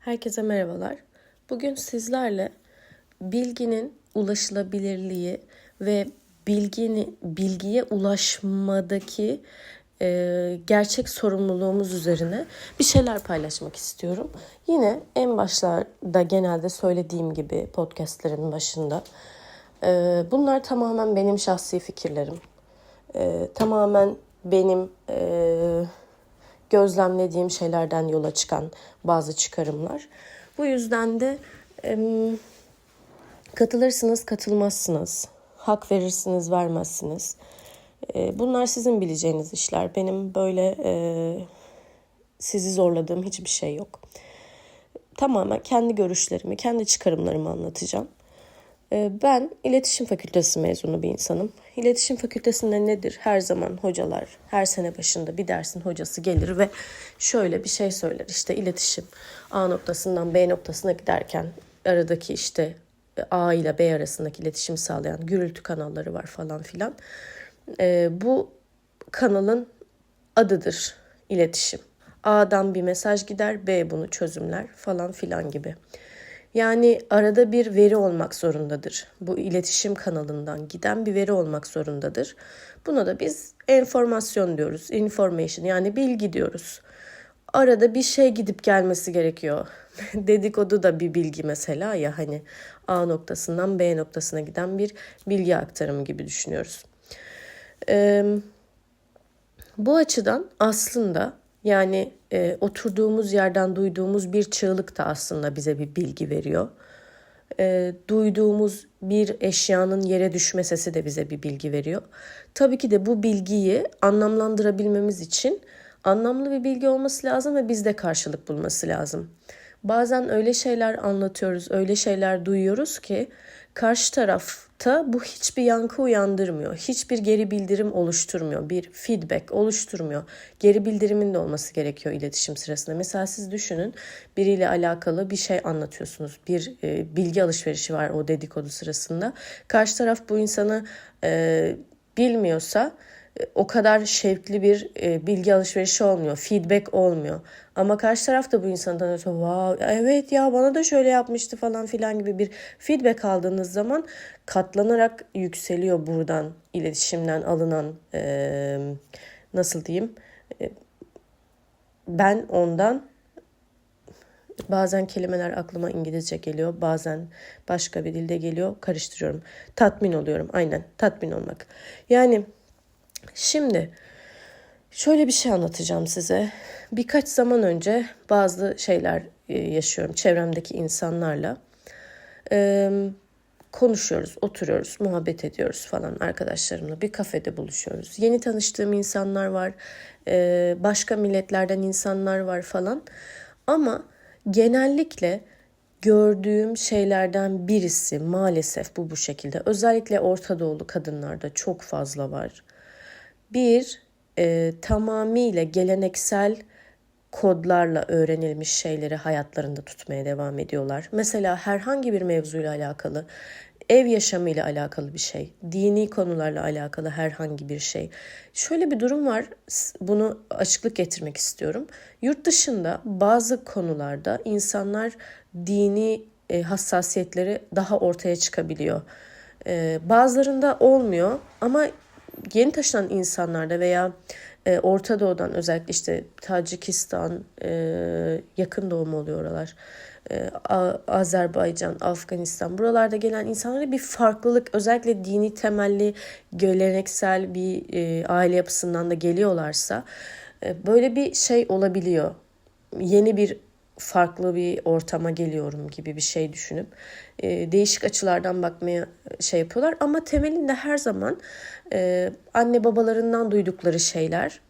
Herkese merhabalar. Bugün sizlerle bilginin ulaşılabilirliği ve bilgini bilgiye ulaşmadaki e, gerçek sorumluluğumuz üzerine bir şeyler paylaşmak istiyorum. Yine en başlarda genelde söylediğim gibi podcastlerin başında e, bunlar tamamen benim şahsi fikirlerim. E, tamamen benim e, gözlemlediğim şeylerden yola çıkan bazı çıkarımlar. Bu yüzden de e, katılırsınız, katılmazsınız. Hak verirsiniz, vermezsiniz. E, bunlar sizin bileceğiniz işler. Benim böyle e, sizi zorladığım hiçbir şey yok. Tamamen kendi görüşlerimi, kendi çıkarımlarımı anlatacağım. Ee, ben iletişim fakültesi mezunu bir insanım. İletişim fakültesinde nedir? Her zaman hocalar, her sene başında bir dersin hocası gelir ve şöyle bir şey söyler. İşte iletişim A noktasından B noktasına giderken aradaki işte A ile B arasındaki iletişim sağlayan gürültü kanalları var falan filan. Ee, bu kanalın adıdır iletişim. A'dan bir mesaj gider, B bunu çözümler falan filan gibi. Yani arada bir veri olmak zorundadır. Bu iletişim kanalından giden bir veri olmak zorundadır. Buna da biz enformasyon diyoruz. Information yani bilgi diyoruz. Arada bir şey gidip gelmesi gerekiyor. Dedikodu da bir bilgi mesela ya hani A noktasından B noktasına giden bir bilgi aktarımı gibi düşünüyoruz. Ee, bu açıdan aslında yani e, oturduğumuz yerden duyduğumuz bir çığlık da aslında bize bir bilgi veriyor. E, duyduğumuz bir eşyanın yere düşme sesi de bize bir bilgi veriyor. Tabii ki de bu bilgiyi anlamlandırabilmemiz için anlamlı bir bilgi olması lazım ve bizde karşılık bulması lazım. Bazen öyle şeyler anlatıyoruz, öyle şeyler duyuyoruz ki karşı tarafta bu hiçbir yankı uyandırmıyor. Hiçbir geri bildirim oluşturmuyor. Bir feedback oluşturmuyor. Geri bildirimin de olması gerekiyor iletişim sırasında. Mesela siz düşünün biriyle alakalı bir şey anlatıyorsunuz. Bir e, bilgi alışverişi var o dedikodu sırasında. Karşı taraf bu insanı e, bilmiyorsa o kadar şevkli bir e, bilgi alışverişi olmuyor. Feedback olmuyor. Ama karşı taraf da bu insandan ötürü wow, evet ya bana da şöyle yapmıştı falan filan gibi bir feedback aldığınız zaman katlanarak yükseliyor buradan iletişimden alınan e, nasıl diyeyim e, ben ondan Bazen kelimeler aklıma İngilizce geliyor, bazen başka bir dilde geliyor, karıştırıyorum. Tatmin oluyorum, aynen tatmin olmak. Yani Şimdi şöyle bir şey anlatacağım size. Birkaç zaman önce bazı şeyler e, yaşıyorum çevremdeki insanlarla. Konuşuyoruz, oturuyoruz, muhabbet ediyoruz falan arkadaşlarımla. Bir kafede buluşuyoruz. Yeni tanıştığım insanlar var, başka milletlerden insanlar var falan. Ama genellikle gördüğüm şeylerden birisi maalesef bu bu şekilde. Özellikle Orta Doğulu kadınlarda çok fazla var bir, e, tamamıyla geleneksel kodlarla öğrenilmiş şeyleri hayatlarında tutmaya devam ediyorlar. Mesela herhangi bir mevzuyla alakalı, ev yaşamıyla alakalı bir şey, dini konularla alakalı herhangi bir şey. Şöyle bir durum var, bunu açıklık getirmek istiyorum. Yurt dışında bazı konularda insanlar dini e, hassasiyetleri daha ortaya çıkabiliyor. E, bazılarında olmuyor ama yeni taşınan insanlarda veya e, Orta Doğu'dan özellikle işte Tacikistan, e, yakın doğu mu oluyor oralar? E, Azerbaycan, Afganistan buralarda gelen insanlara bir farklılık özellikle dini temelli geleneksel bir e, aile yapısından da geliyorlarsa e, böyle bir şey olabiliyor. Yeni bir farklı bir ortama geliyorum gibi bir şey düşünüp e, değişik açılardan bakmaya şey yapıyorlar ama temelinde her zaman e, anne babalarından duydukları şeyler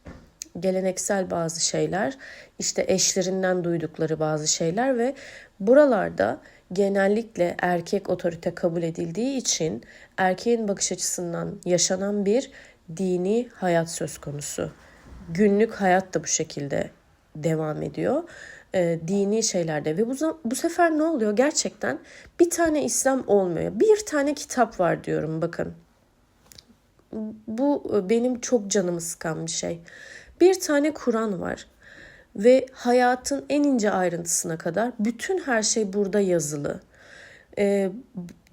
geleneksel bazı şeyler işte eşlerinden duydukları bazı şeyler ve buralarda genellikle erkek otorite kabul edildiği için erkeğin bakış açısından yaşanan bir dini hayat söz konusu. Günlük hayat da bu şekilde devam ediyor e, dini şeylerde ve bu, bu sefer ne oluyor gerçekten bir tane İslam olmuyor bir tane kitap var diyorum bakın bu e, benim çok canımı sıkan bir şey bir tane Kur'an var ve hayatın en ince ayrıntısına kadar bütün her şey burada yazılı. Ee,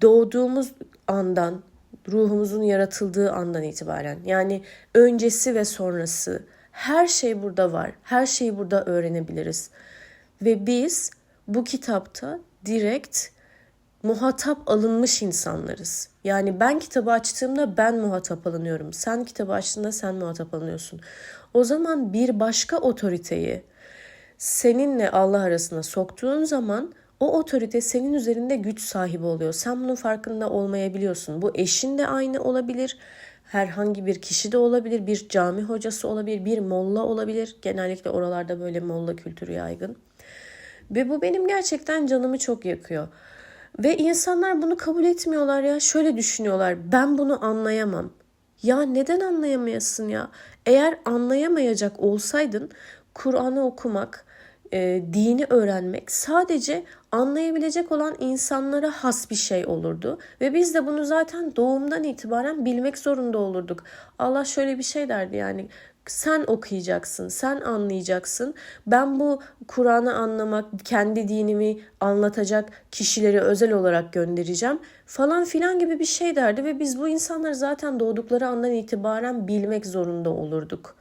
doğduğumuz andan, ruhumuzun yaratıldığı andan itibaren yani öncesi ve sonrası her şey burada var. Her şeyi burada öğrenebiliriz. Ve biz bu kitapta direkt muhatap alınmış insanlarız. Yani ben kitabı açtığımda ben muhatap alınıyorum. Sen kitabı açtığında sen muhatap alınıyorsun. O zaman bir başka otoriteyi seninle Allah arasına soktuğun zaman o otorite senin üzerinde güç sahibi oluyor. Sen bunun farkında olmayabiliyorsun. Bu eşin de aynı olabilir. Herhangi bir kişi de olabilir. Bir cami hocası olabilir. Bir molla olabilir. Genellikle oralarda böyle molla kültürü yaygın. Ve bu benim gerçekten canımı çok yakıyor. Ve insanlar bunu kabul etmiyorlar ya. Şöyle düşünüyorlar. Ben bunu anlayamam. Ya neden anlayamayasın ya? Eğer anlayamayacak olsaydın Kur'an'ı okumak, e, dini öğrenmek sadece anlayabilecek olan insanlara has bir şey olurdu. Ve biz de bunu zaten doğumdan itibaren bilmek zorunda olurduk. Allah şöyle bir şey derdi yani sen okuyacaksın, sen anlayacaksın. Ben bu Kur'an'ı anlamak, kendi dinimi anlatacak kişileri özel olarak göndereceğim falan filan gibi bir şey derdi ve biz bu insanları zaten doğdukları andan itibaren bilmek zorunda olurduk.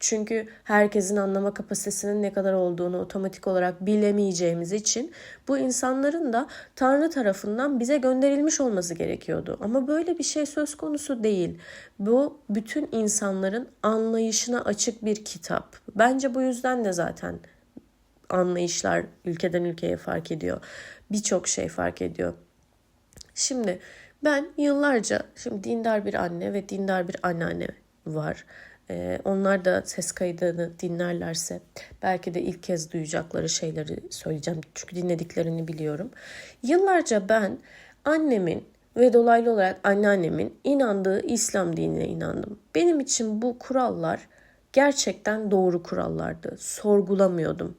Çünkü herkesin anlama kapasitesinin ne kadar olduğunu otomatik olarak bilemeyeceğimiz için bu insanların da Tanrı tarafından bize gönderilmiş olması gerekiyordu. Ama böyle bir şey söz konusu değil. Bu bütün insanların anlayışına açık bir kitap. Bence bu yüzden de zaten anlayışlar ülkeden ülkeye fark ediyor. Birçok şey fark ediyor. Şimdi ben yıllarca şimdi dindar bir anne ve dindar bir anneanne var. Ee, onlar da ses kaydını dinlerlerse belki de ilk kez duyacakları şeyleri söyleyeceğim. Çünkü dinlediklerini biliyorum. Yıllarca ben annemin ve dolaylı olarak anneannemin inandığı İslam dinine inandım. Benim için bu kurallar gerçekten doğru kurallardı. Sorgulamıyordum.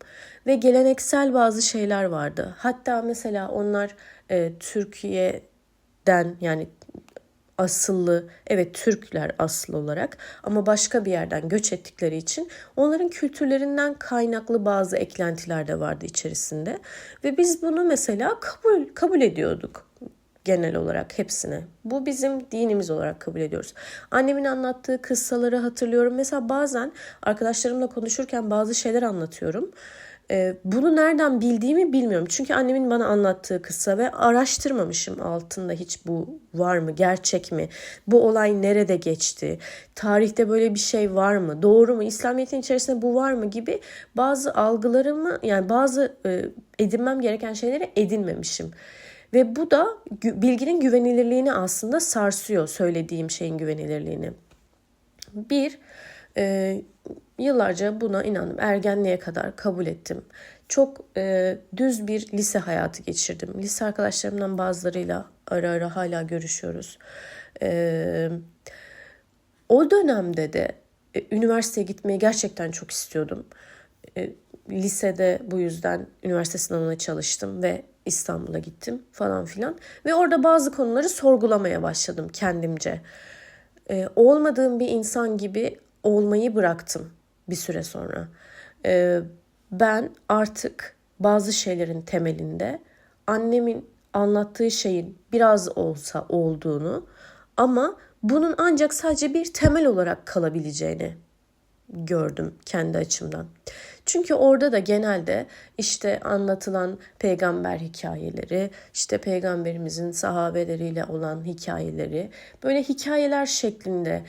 Ve geleneksel bazı şeyler vardı. Hatta mesela onlar e, Türkiye'den yani asıllı, evet Türkler asıl olarak ama başka bir yerden göç ettikleri için onların kültürlerinden kaynaklı bazı eklentiler de vardı içerisinde. Ve biz bunu mesela kabul kabul ediyorduk genel olarak hepsine. Bu bizim dinimiz olarak kabul ediyoruz. Annemin anlattığı kıssaları hatırlıyorum. Mesela bazen arkadaşlarımla konuşurken bazı şeyler anlatıyorum. Ee, bunu nereden bildiğimi bilmiyorum. Çünkü annemin bana anlattığı kısa ve araştırmamışım altında hiç bu var mı, gerçek mi? Bu olay nerede geçti? Tarihte böyle bir şey var mı? Doğru mu? İslamiyet'in içerisinde bu var mı gibi bazı algılarımı yani bazı e, edinmem gereken şeyleri edinmemişim. Ve bu da bilginin güvenilirliğini aslında sarsıyor söylediğim şeyin güvenilirliğini. Bir, e, Yıllarca buna inandım. Ergenliğe kadar kabul ettim. Çok e, düz bir lise hayatı geçirdim. Lise arkadaşlarımdan bazılarıyla ara ara hala görüşüyoruz. E, o dönemde de e, üniversiteye gitmeyi gerçekten çok istiyordum. E, lisede bu yüzden üniversite sınavına çalıştım ve İstanbul'a gittim falan filan. Ve orada bazı konuları sorgulamaya başladım kendimce. E, olmadığım bir insan gibi olmayı bıraktım bir süre sonra. Ee, ben artık bazı şeylerin temelinde annemin anlattığı şeyin biraz olsa olduğunu ama bunun ancak sadece bir temel olarak kalabileceğini gördüm kendi açımdan. Çünkü orada da genelde işte anlatılan peygamber hikayeleri, işte peygamberimizin sahabeleriyle olan hikayeleri böyle hikayeler şeklinde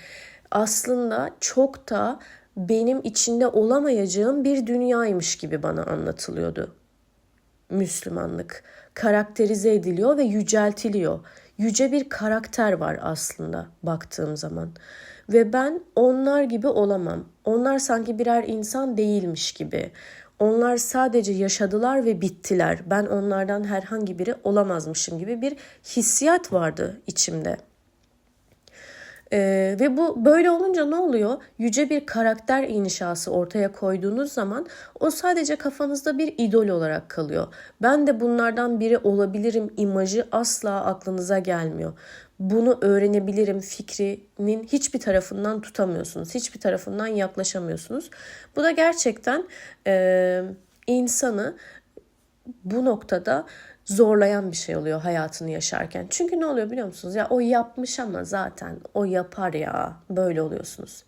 aslında çok da benim içinde olamayacağım bir dünyaymış gibi bana anlatılıyordu. Müslümanlık karakterize ediliyor ve yüceltiliyor. Yüce bir karakter var aslında baktığım zaman. Ve ben onlar gibi olamam. Onlar sanki birer insan değilmiş gibi. Onlar sadece yaşadılar ve bittiler. Ben onlardan herhangi biri olamazmışım gibi bir hissiyat vardı içimde. Ee, ve bu böyle olunca ne oluyor? Yüce bir karakter inşası ortaya koyduğunuz zaman o sadece kafanızda bir idol olarak kalıyor. Ben de bunlardan biri olabilirim imajı asla aklınıza gelmiyor. Bunu öğrenebilirim fikrinin hiçbir tarafından tutamıyorsunuz. Hiçbir tarafından yaklaşamıyorsunuz. Bu da gerçekten e, insanı bu noktada zorlayan bir şey oluyor hayatını yaşarken. Çünkü ne oluyor biliyor musunuz? Ya o yapmış ama zaten o yapar ya. Böyle oluyorsunuz.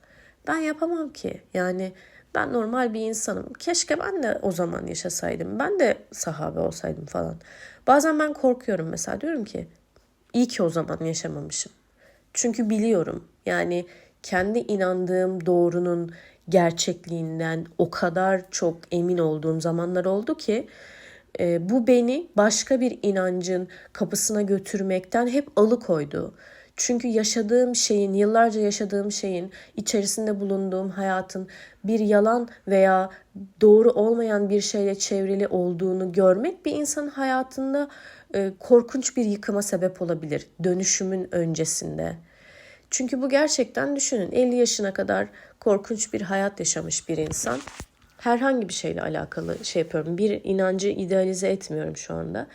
Ben yapamam ki. Yani ben normal bir insanım. Keşke ben de o zaman yaşasaydım. Ben de sahabe olsaydım falan. Bazen ben korkuyorum mesela. Diyorum ki iyi ki o zaman yaşamamışım. Çünkü biliyorum. Yani kendi inandığım doğrunun gerçekliğinden o kadar çok emin olduğum zamanlar oldu ki e, bu beni başka bir inancın kapısına götürmekten hep alıkoydu. Çünkü yaşadığım şeyin, yıllarca yaşadığım şeyin, içerisinde bulunduğum hayatın bir yalan veya doğru olmayan bir şeyle çevrili olduğunu görmek bir insanın hayatında e, korkunç bir yıkıma sebep olabilir dönüşümün öncesinde. Çünkü bu gerçekten düşünün 50 yaşına kadar korkunç bir hayat yaşamış bir insan herhangi bir şeyle alakalı şey yapıyorum. Bir inancı idealize etmiyorum şu anda.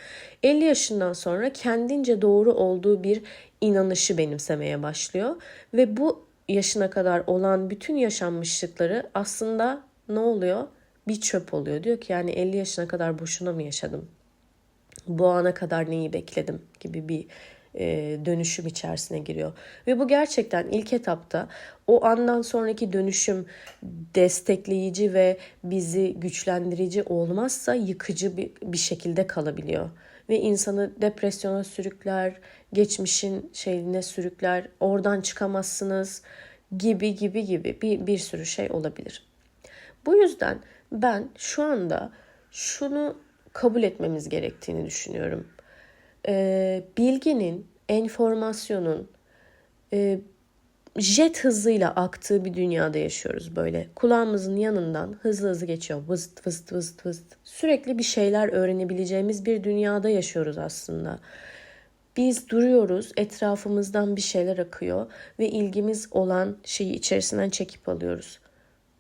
50 yaşından sonra kendince doğru olduğu bir inanışı benimsemeye başlıyor ve bu yaşına kadar olan bütün yaşanmışlıkları aslında ne oluyor? Bir çöp oluyor. Diyor ki yani 50 yaşına kadar boşuna mı yaşadım? Bu ana kadar neyi bekledim gibi bir dönüşüm içerisine giriyor. Ve bu gerçekten ilk etapta o andan sonraki dönüşüm destekleyici ve bizi güçlendirici olmazsa yıkıcı bir, bir şekilde kalabiliyor. Ve insanı depresyona sürükler, geçmişin şeyine sürükler, oradan çıkamazsınız gibi gibi gibi bir, bir sürü şey olabilir. Bu yüzden ben şu anda şunu kabul etmemiz gerektiğini düşünüyorum e, bilginin, enformasyonun e, jet hızıyla aktığı bir dünyada yaşıyoruz böyle. Kulağımızın yanından hızlı hızlı geçiyor. Vızt vızt vızt vızt. Sürekli bir şeyler öğrenebileceğimiz bir dünyada yaşıyoruz aslında. Biz duruyoruz, etrafımızdan bir şeyler akıyor ve ilgimiz olan şeyi içerisinden çekip alıyoruz.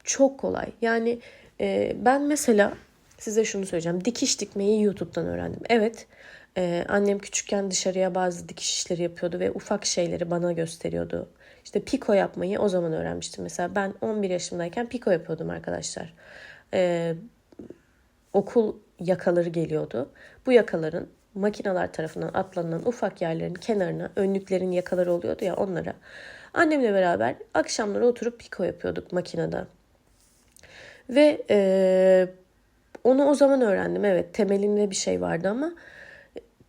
Çok kolay. Yani e, ben mesela size şunu söyleyeceğim. Dikiş dikmeyi YouTube'dan öğrendim. Evet, ee, annem küçükken dışarıya bazı dikiş işleri yapıyordu ve ufak şeyleri bana gösteriyordu. İşte piko yapmayı o zaman öğrenmiştim. Mesela ben 11 yaşımdayken piko yapıyordum arkadaşlar. Ee, okul yakaları geliyordu. Bu yakaların makineler tarafından atlanan ufak yerlerin kenarına önlüklerin yakaları oluyordu ya onlara. Annemle beraber akşamları oturup piko yapıyorduk makinede. Ve e, onu o zaman öğrendim. Evet temelinde bir şey vardı ama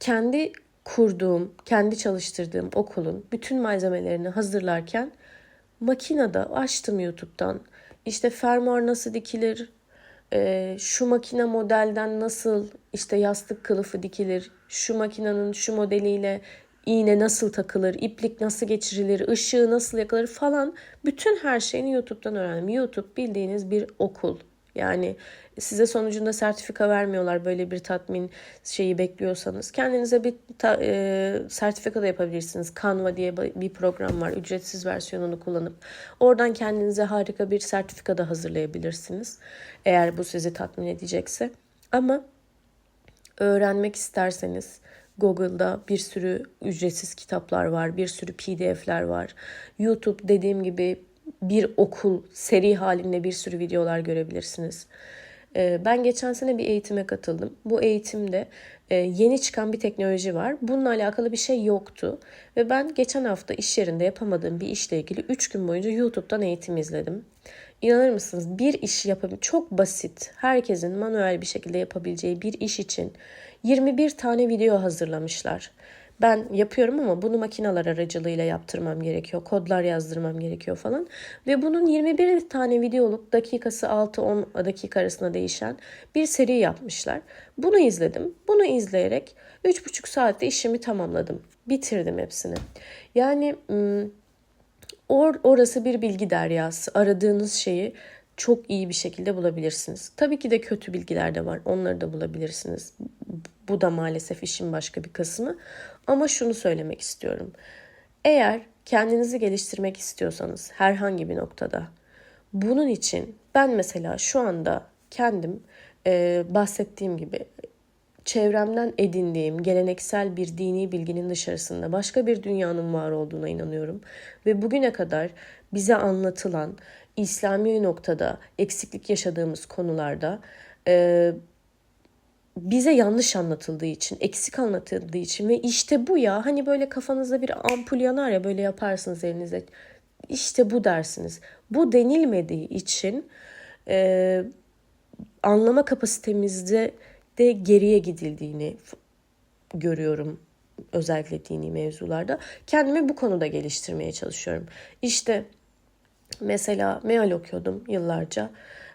kendi kurduğum, kendi çalıştırdığım okulun bütün malzemelerini hazırlarken makinede açtım YouTube'dan. İşte fermuar nasıl dikilir, e, şu makine modelden nasıl işte yastık kılıfı dikilir, şu makinenin şu modeliyle iğne nasıl takılır, iplik nasıl geçirilir, ışığı nasıl yakılır falan bütün her şeyini YouTube'dan öğrendim. YouTube bildiğiniz bir okul. Yani size sonucunda sertifika vermiyorlar böyle bir tatmin şeyi bekliyorsanız. Kendinize bir ta, e, sertifika da yapabilirsiniz. Canva diye bir program var. Ücretsiz versiyonunu kullanıp oradan kendinize harika bir sertifika da hazırlayabilirsiniz. Eğer bu sizi tatmin edecekse. Ama öğrenmek isterseniz Google'da bir sürü ücretsiz kitaplar var, bir sürü PDF'ler var. YouTube dediğim gibi bir okul seri halinde bir sürü videolar görebilirsiniz. Ee, ben geçen sene bir eğitime katıldım. Bu eğitimde e, yeni çıkan bir teknoloji var. Bununla alakalı bir şey yoktu. Ve ben geçen hafta iş yerinde yapamadığım bir işle ilgili 3 gün boyunca YouTube'dan eğitim izledim. İnanır mısınız bir iş yapabilir çok basit herkesin manuel bir şekilde yapabileceği bir iş için 21 tane video hazırlamışlar. Ben yapıyorum ama bunu makineler aracılığıyla yaptırmam gerekiyor. Kodlar yazdırmam gerekiyor falan. Ve bunun 21 tane videoluk dakikası 6-10 dakika arasında değişen bir seri yapmışlar. Bunu izledim. Bunu izleyerek 3,5 saatte işimi tamamladım. Bitirdim hepsini. Yani or orası bir bilgi deryası. Aradığınız şeyi çok iyi bir şekilde bulabilirsiniz. Tabii ki de kötü bilgiler de var. Onları da bulabilirsiniz. Bu da maalesef işin başka bir kısmı. Ama şunu söylemek istiyorum. Eğer kendinizi geliştirmek istiyorsanız herhangi bir noktada bunun için ben mesela şu anda kendim e, bahsettiğim gibi çevremden edindiğim geleneksel bir dini bilginin dışarısında başka bir dünyanın var olduğuna inanıyorum. Ve bugüne kadar bize anlatılan İslami noktada eksiklik yaşadığımız konularda e, bize yanlış anlatıldığı için, eksik anlatıldığı için ve işte bu ya hani böyle kafanızda bir ampul yanar ya böyle yaparsınız elinizde. İşte bu dersiniz. Bu denilmediği için e, anlama kapasitemizde de geriye gidildiğini görüyorum özellikle dini mevzularda. Kendimi bu konuda geliştirmeye çalışıyorum. İşte mesela meal okuyordum yıllarca.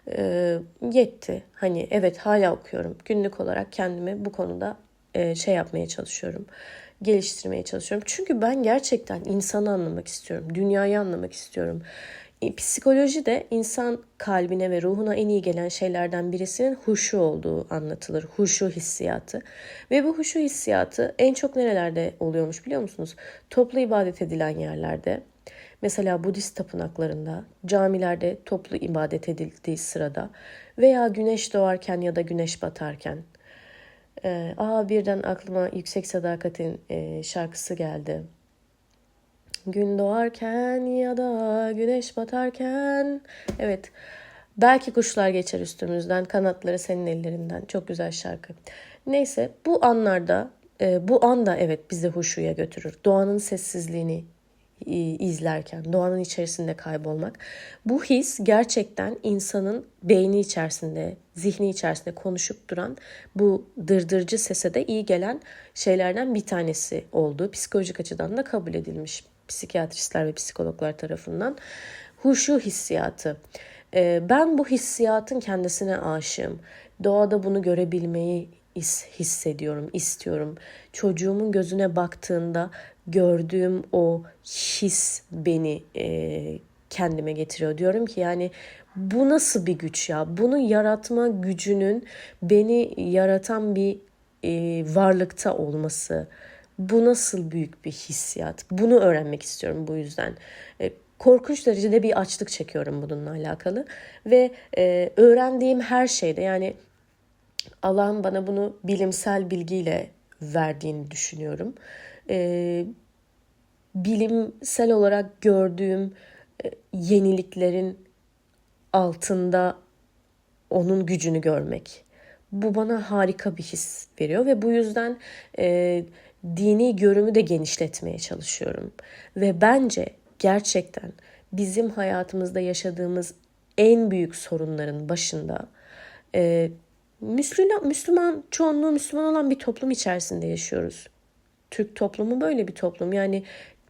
E, yetti. Hani evet hala okuyorum. Günlük olarak kendimi bu konuda e, şey yapmaya çalışıyorum. Geliştirmeye çalışıyorum. Çünkü ben gerçekten insanı anlamak istiyorum. Dünyayı anlamak istiyorum. Psikoloji de insan kalbine ve ruhuna en iyi gelen şeylerden birisinin huşu olduğu anlatılır. Huşu hissiyatı. Ve bu huşu hissiyatı en çok nerelerde oluyormuş biliyor musunuz? Toplu ibadet edilen yerlerde. Mesela Budist tapınaklarında, camilerde toplu ibadet edildiği sırada veya güneş doğarken ya da güneş batarken. Ee, aa birden aklıma Yüksek Sadakat'in e, şarkısı geldi. Gün doğarken ya da güneş batarken. Evet. Belki kuşlar geçer üstümüzden, kanatları senin ellerinden. Çok güzel şarkı. Neyse bu anlarda, e, bu anda evet bizi huşuya götürür. Doğanın sessizliğini izlerken, doğanın içerisinde kaybolmak. Bu his gerçekten insanın beyni içerisinde, zihni içerisinde konuşup duran bu dırdırcı sese de iyi gelen şeylerden bir tanesi olduğu psikolojik açıdan da kabul edilmiş psikiyatristler ve psikologlar tarafından. Huşu hissiyatı. Ee, ben bu hissiyatın kendisine aşığım. Doğada bunu görebilmeyi hissediyorum, istiyorum. Çocuğumun gözüne baktığında gördüğüm o his beni e, kendime getiriyor. Diyorum ki yani bu nasıl bir güç ya? Bunu yaratma gücünün beni yaratan bir e, varlıkta olması. Bu nasıl büyük bir hissiyat? Bunu öğrenmek istiyorum bu yüzden. E, korkunç derecede bir açlık çekiyorum bununla alakalı ve e, öğrendiğim her şeyde yani Allah'ın bana bunu bilimsel bilgiyle verdiğini düşünüyorum. E, bilimsel olarak gördüğüm e, yeniliklerin altında onun gücünü görmek. Bu bana harika bir his veriyor ve bu yüzden e, dini görümü de genişletmeye çalışıyorum. Ve bence gerçekten bizim hayatımızda yaşadığımız en büyük sorunların başında e, Müslüman, Müslüman çoğunluğu Müslüman olan bir toplum içerisinde yaşıyoruz. Türk toplumu böyle bir toplum. Yani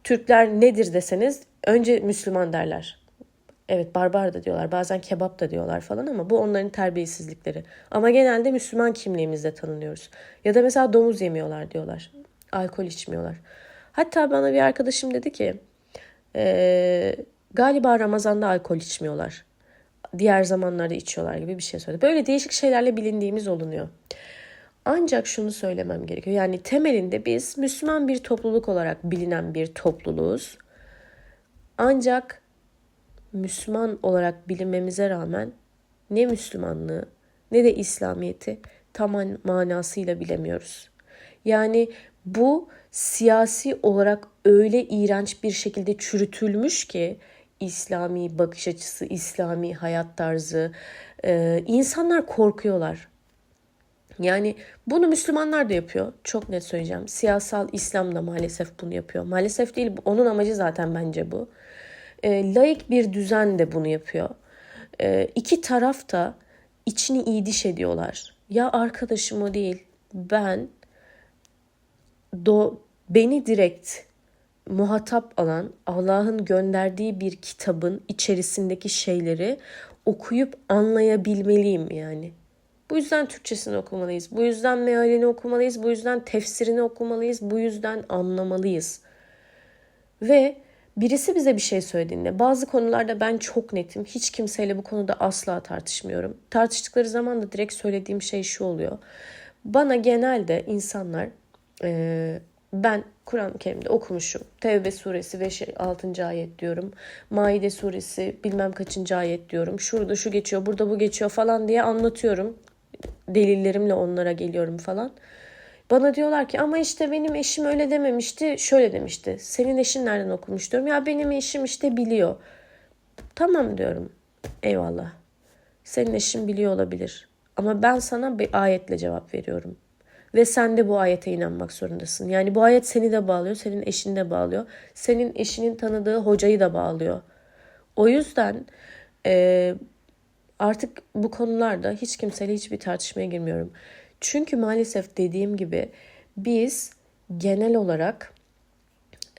Türkler nedir deseniz önce Müslüman derler. Evet barbar da diyorlar bazen kebap da diyorlar falan ama bu onların terbiyesizlikleri. Ama genelde Müslüman kimliğimizde tanınıyoruz. Ya da mesela domuz yemiyorlar diyorlar. Alkol içmiyorlar. Hatta bana bir arkadaşım dedi ki e, galiba Ramazan'da alkol içmiyorlar. Diğer zamanlarda içiyorlar gibi bir şey söyledi. Böyle değişik şeylerle bilindiğimiz olunuyor. Ancak şunu söylemem gerekiyor. Yani temelinde biz Müslüman bir topluluk olarak bilinen bir topluluğuz. Ancak Müslüman olarak bilinmemize rağmen ne Müslümanlığı ne de İslamiyet'i tam manasıyla bilemiyoruz. Yani bu siyasi olarak öyle iğrenç bir şekilde çürütülmüş ki İslami bakış açısı, İslami hayat tarzı, insanlar korkuyorlar. Yani bunu Müslümanlar da yapıyor. Çok net söyleyeceğim. Siyasal İslam da maalesef bunu yapıyor. Maalesef değil. Onun amacı zaten bence bu. E, laik bir düzen de bunu yapıyor. E, iki taraf da içini iyi diş ediyorlar. Ya arkadaşım o değil. Ben do, beni direkt muhatap alan Allah'ın gönderdiği bir kitabın içerisindeki şeyleri okuyup anlayabilmeliyim yani. Bu yüzden Türkçesini okumalıyız. Bu yüzden mealini okumalıyız. Bu yüzden tefsirini okumalıyız. Bu yüzden anlamalıyız. Ve birisi bize bir şey söylediğinde bazı konularda ben çok netim. Hiç kimseyle bu konuda asla tartışmıyorum. Tartıştıkları zaman da direkt söylediğim şey şu oluyor. Bana genelde insanlar e, ben Kur'an-ı Kerim'de okumuşum. Tevbe suresi ve 6. ayet diyorum. Maide suresi bilmem kaçıncı ayet diyorum. Şurada şu geçiyor, burada bu geçiyor falan diye anlatıyorum. Delillerimle onlara geliyorum falan. Bana diyorlar ki ama işte benim eşim öyle dememişti, şöyle demişti. Senin eşin nereden okumuş diyorum. Ya benim eşim işte biliyor. Tamam diyorum. Eyvallah. Senin eşin biliyor olabilir. Ama ben sana bir ayetle cevap veriyorum. Ve sen de bu ayete inanmak zorundasın. Yani bu ayet seni de bağlıyor, senin eşini de bağlıyor. Senin eşinin tanıdığı hocayı da bağlıyor. O yüzden e, artık bu konularda hiç kimseyle hiçbir tartışmaya girmiyorum. Çünkü maalesef dediğim gibi biz genel olarak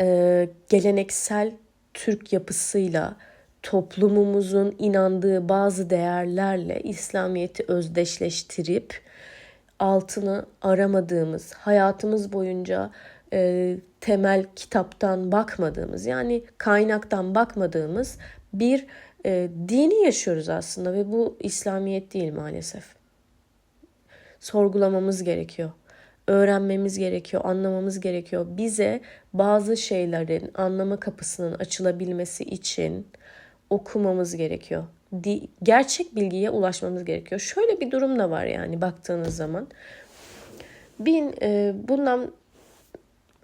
e, geleneksel Türk yapısıyla toplumumuzun inandığı bazı değerlerle İslamiyet'i özdeşleştirip altını aramadığımız, hayatımız boyunca e, temel kitaptan bakmadığımız yani kaynaktan bakmadığımız bir e, dini yaşıyoruz aslında ve bu İslamiyet değil maalesef. Sorgulamamız gerekiyor. Öğrenmemiz gerekiyor, anlamamız gerekiyor. Bize bazı şeylerin anlama kapısının açılabilmesi için okumamız gerekiyor. Di, gerçek bilgiye ulaşmamız gerekiyor. Şöyle bir durum da var yani baktığınız zaman. Bin, e, bundan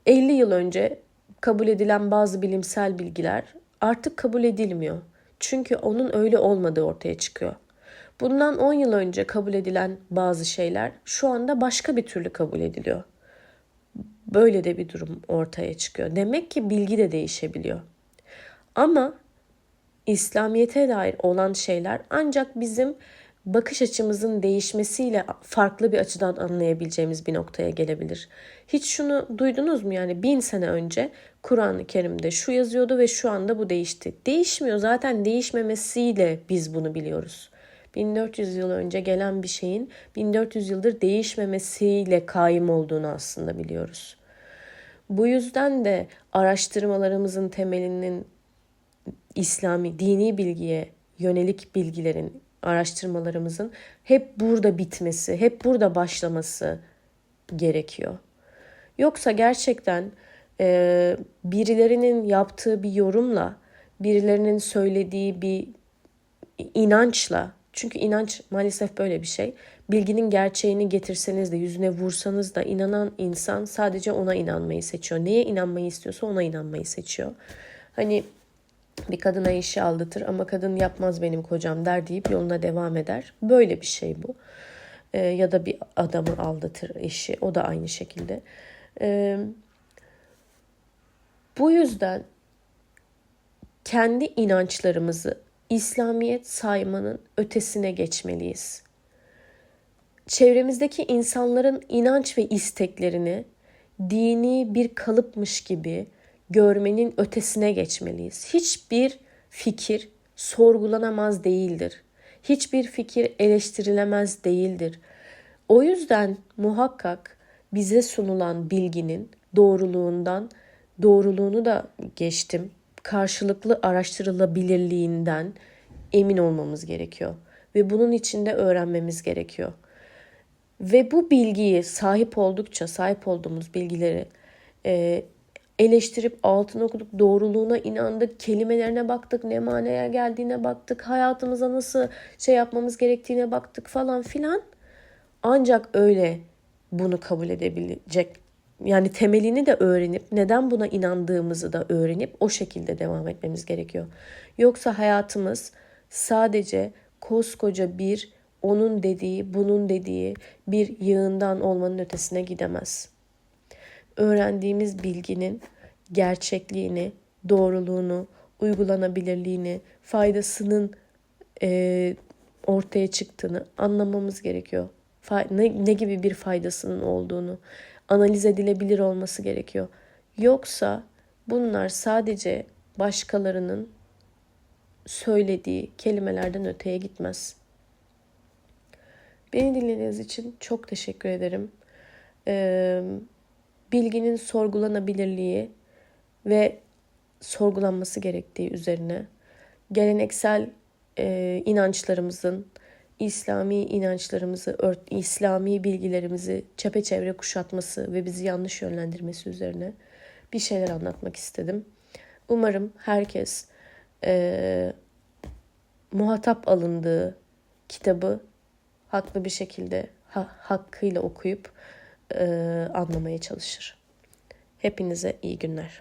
50 yıl önce kabul edilen bazı bilimsel bilgiler artık kabul edilmiyor. Çünkü onun öyle olmadığı ortaya çıkıyor. Bundan 10 yıl önce kabul edilen bazı şeyler şu anda başka bir türlü kabul ediliyor. Böyle de bir durum ortaya çıkıyor. Demek ki bilgi de değişebiliyor. Ama İslamiyete dair olan şeyler ancak bizim bakış açımızın değişmesiyle farklı bir açıdan anlayabileceğimiz bir noktaya gelebilir. Hiç şunu duydunuz mu yani bin sene önce Kur'an-ı Kerim'de şu yazıyordu ve şu anda bu değişti. Değişmiyor zaten değişmemesiyle biz bunu biliyoruz. 1400 yıl önce gelen bir şeyin 1400 yıldır değişmemesiyle kaim olduğunu aslında biliyoruz. Bu yüzden de araştırmalarımızın temelinin İslami dini bilgiye yönelik bilgilerin araştırmalarımızın hep burada bitmesi, hep burada başlaması gerekiyor. Yoksa gerçekten e, birilerinin yaptığı bir yorumla, birilerinin söylediği bir inançla, çünkü inanç maalesef böyle bir şey. Bilginin gerçeğini getirseniz de yüzüne vursanız da inanan insan sadece ona inanmayı seçiyor. Neye inanmayı istiyorsa ona inanmayı seçiyor. Hani bir kadına işi aldatır ama kadın yapmaz benim kocam der deyip yoluna devam eder. Böyle bir şey bu. Ee, ya da bir adamı aldatır eşi o da aynı şekilde. Ee, bu yüzden kendi inançlarımızı İslamiyet saymanın ötesine geçmeliyiz. Çevremizdeki insanların inanç ve isteklerini dini bir kalıpmış gibi görmenin ötesine geçmeliyiz. Hiçbir fikir sorgulanamaz değildir. Hiçbir fikir eleştirilemez değildir. O yüzden muhakkak bize sunulan bilginin doğruluğundan, doğruluğunu da geçtim, karşılıklı araştırılabilirliğinden emin olmamız gerekiyor. Ve bunun içinde öğrenmemiz gerekiyor. Ve bu bilgiyi sahip oldukça, sahip olduğumuz bilgileri e, eleştirip altını okuduk, doğruluğuna inandık, kelimelerine baktık, ne manaya geldiğine baktık, hayatımıza nasıl şey yapmamız gerektiğine baktık falan filan. Ancak öyle bunu kabul edebilecek yani temelini de öğrenip neden buna inandığımızı da öğrenip o şekilde devam etmemiz gerekiyor. Yoksa hayatımız sadece koskoca bir onun dediği, bunun dediği bir yığından olmanın ötesine gidemez öğrendiğimiz bilginin gerçekliğini, doğruluğunu, uygulanabilirliğini, faydasının e, ortaya çıktığını anlamamız gerekiyor. Ne, ne gibi bir faydasının olduğunu analiz edilebilir olması gerekiyor. Yoksa bunlar sadece başkalarının söylediği kelimelerden öteye gitmez. Beni dinlediğiniz için çok teşekkür ederim. Ee, bilginin sorgulanabilirliği ve sorgulanması gerektiği üzerine geleneksel e, inançlarımızın, İslami inançlarımızı, ört, İslami bilgilerimizi çepeçevre kuşatması ve bizi yanlış yönlendirmesi üzerine bir şeyler anlatmak istedim. Umarım herkes e, muhatap alındığı kitabı haklı bir şekilde ha, hakkıyla okuyup e, anlamaya çalışır. Hepinize iyi günler.